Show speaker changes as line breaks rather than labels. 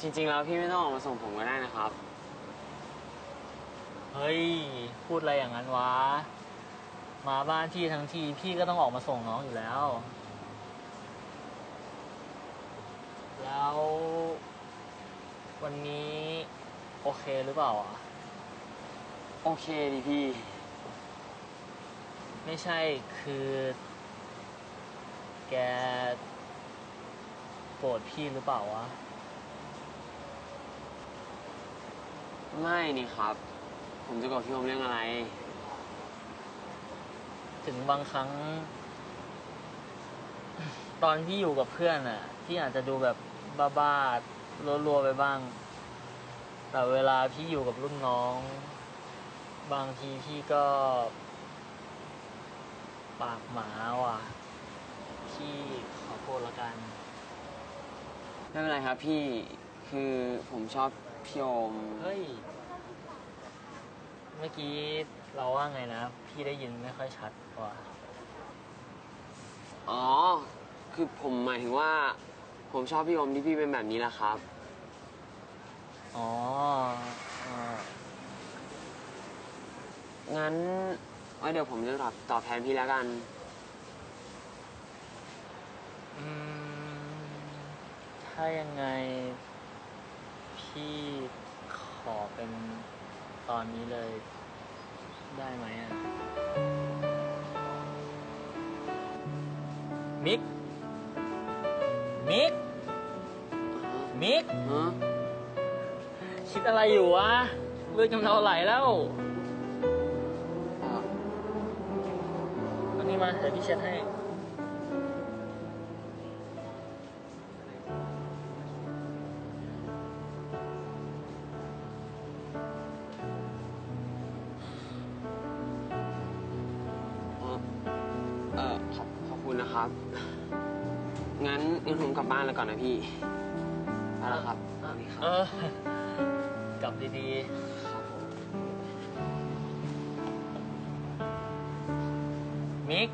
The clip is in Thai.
จริงๆ แล้วพี่ไม่ต้องออกมาส่งผมก็ได้นะครับ
เฮ้ย พูดอะไรอย่างนั้นวะ มาบ้านพี่ทั้งทีพี่ก็ต้องออกมาส่งน้องอยู่แล้ว แล้ว วันนี้โอเคหรือเปล่าอะ
โอเคดิพี่
ไม่ใช่คือ แกโกรธพี่หรือเปล่าวะ
ไม่นี่ครับ ผมจะบอกพี่อมเรื่องอะไร
ถึงบางครั้ง ตอนที่อยู่กับเพื่อนอะพี่อาจจะดูแบบบ้าๆรัวๆไปบ้าง แต่เวลาพี่อยู่กับรุ่นน้อง บางทีพี่ก็ ปากหมาว่ะพี่ขอโทษละกัน
ไม่เป็นไรครับพี่คือผมชอบ พี่อม
เฮ้ย เมื่อกี้เราว่าไงนะ พี่ได้ยินไม่ค่อยชัดว่ะ
อ๋อ คือผมหมายถึงว่า ผมชอบพี่อมที่พี่เป็นแบบนี้แหละครับ
อ๋ออ่า
งั้นไว้เดี๋ยวผมจะตอบตอบแทนพี่แล้วกัน
อืม ถ้ายังไง พี่ขอเป็นตอนนี้เลยได้ไหมอะ มิก มิก มิก
ฮะ
คิดอะไรอยู่วะเลือดกำเดาไหลแล้ว
เอ่อ
เอานี่มาเดี๋ยวพี่เช็ดให้
คุณนะครับ งั้นงั้นผมกลับบ้านแล้วก่อนนะพี่ไปแล้วครับสวัสดีครั
เอบอกลับดี
ครับผม
ๆ มิก